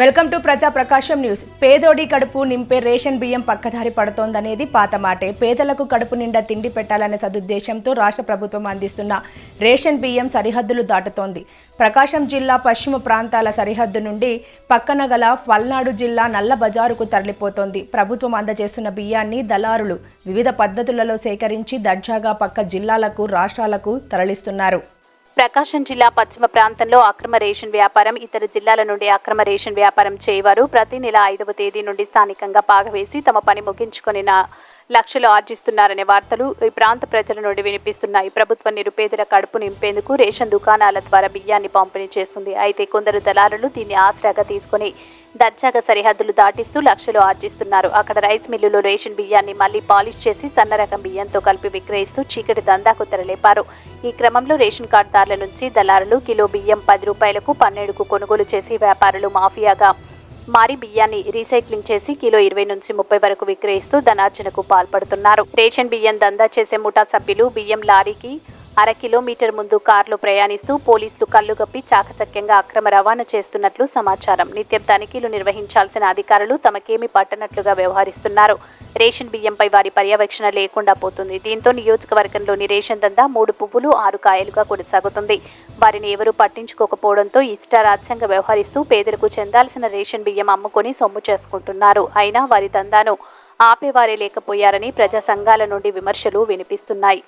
Welcome to ప్రజా ప్రకాశం news. పేదోడి కడుపు నింపే రేషన్ బియ్యం పక్కదారి పడుతోందనేది పాత మాటే. పేదలకు కడుపు నిండా తిండి పెట్టాలనే సదుద్దేశంతో రాష్ట్ర ప్రభుత్వం అందిస్తున్న రేషన్ బియ్యం సరిహద్దులు దాటుతోంది. ప్రకాశం జిల్లా పశ్చిమ ప్రాంతాల సరిహద్దు నుండి పక్కన గల పల్నాడు జిల్లా నల్ల బజారుకు తరలిపోతోంది. ప్రభుత్వం అందజేస్తున్న బియ్యాన్ని దళారులు వివిధ పద్ధతులలో సేకరించి దర్జాగా పక్క జిల్లాలకు రాష్ట్రాలకు తరలిస్తున్నారు. ప్రకాశం జిల్లా పశ్చిమ ప్రాంతంలో అక్రమ రేషన్ వ్యాపారం ఇతర జిల్లాల నుండి అక్రమ రేషన్ వ్యాపారం చేయవారు. ప్రతి నెల ఐదవ తేదీ నుండి స్థానికంగా పాగవేసి తమ పని ముగించుకొని లక్షలు ఆర్జిస్తున్నారనే వార్తలు ఈ ప్రాంత ప్రజల నుండి వినిపిస్తున్నాయి. ప్రభుత్వం నిరుపేదల కడుపు నింపేందుకు రేషన్ దుకాణాల ద్వారా బియ్యాన్ని పంపిణీ చేస్తుంది. అయితే కొందరు దళారులు దీన్ని ఆసరాగా తీసుకుని దర్జాగా సరిహద్దులు దాటిస్తూ లక్షలు ఆర్జిస్తున్నారు. అక్కడ రైస్ మిల్లులో రేషన్ బియ్యాన్ని మళ్ళీ పాలిష్ చేసి సన్న రకం బియ్యంతో కలిపి విక్రయిస్తూ చీకటి దందాకు తెరలేపారు. ఈ క్రమంలో రేషన్ కార్డుదారుల నుంచి దళారులు కిలో బియ్యం పది రూపాయలకు పన్నెండుకు కొనుగోలు చేసి వ్యాపారులు మాఫియాగా మారి బియ్యాన్ని రీసైక్లింగ్ చేసి కిలో ఇరవై నుంచి ముప్పై వరకు విక్రయిస్తూ ధనార్జనకు పాల్పడుతున్నారు. రేషన్ బియ్యం దందా చేసే ముఠా సభ్యులు బియ్యం లారీకి అర కిలోమీటర్ ముందు కార్లు ప్రయాణిస్తూ పోలీసులు కళ్ళుగప్పి చాకచక్యంగా అక్రమ రవాణా చేస్తున్నట్లు సమాచారం. నిత్యం తనిఖీలు నిర్వహించాల్సిన అధికారులు తమకేమీ పట్టనట్లుగా వ్యవహరిస్తున్నారు. రేషన్ బియ్యంపై వారి పర్యవేక్షణ లేకుండా పోతుంది. దీంతో నియోజకవర్గంలోని రేషన్ దందా మూడు పువ్వులు ఆరు కాయలుగా కొనసాగుతుంది. వారిని ఎవరూ పట్టించుకోకపోవడంతో ఇష్టారాజ్యంగా వ్యవహరిస్తూ పేదలకు చెందాల్సిన రేషన్ బియ్యం అమ్ముకొని సొమ్ము చేసుకుంటున్నారు. అయినా వారి దందాను ఆపేవారే లేకపోయారని ప్రజా సంఘాల నుండి విమర్శలు వినిపిస్తున్నాయి.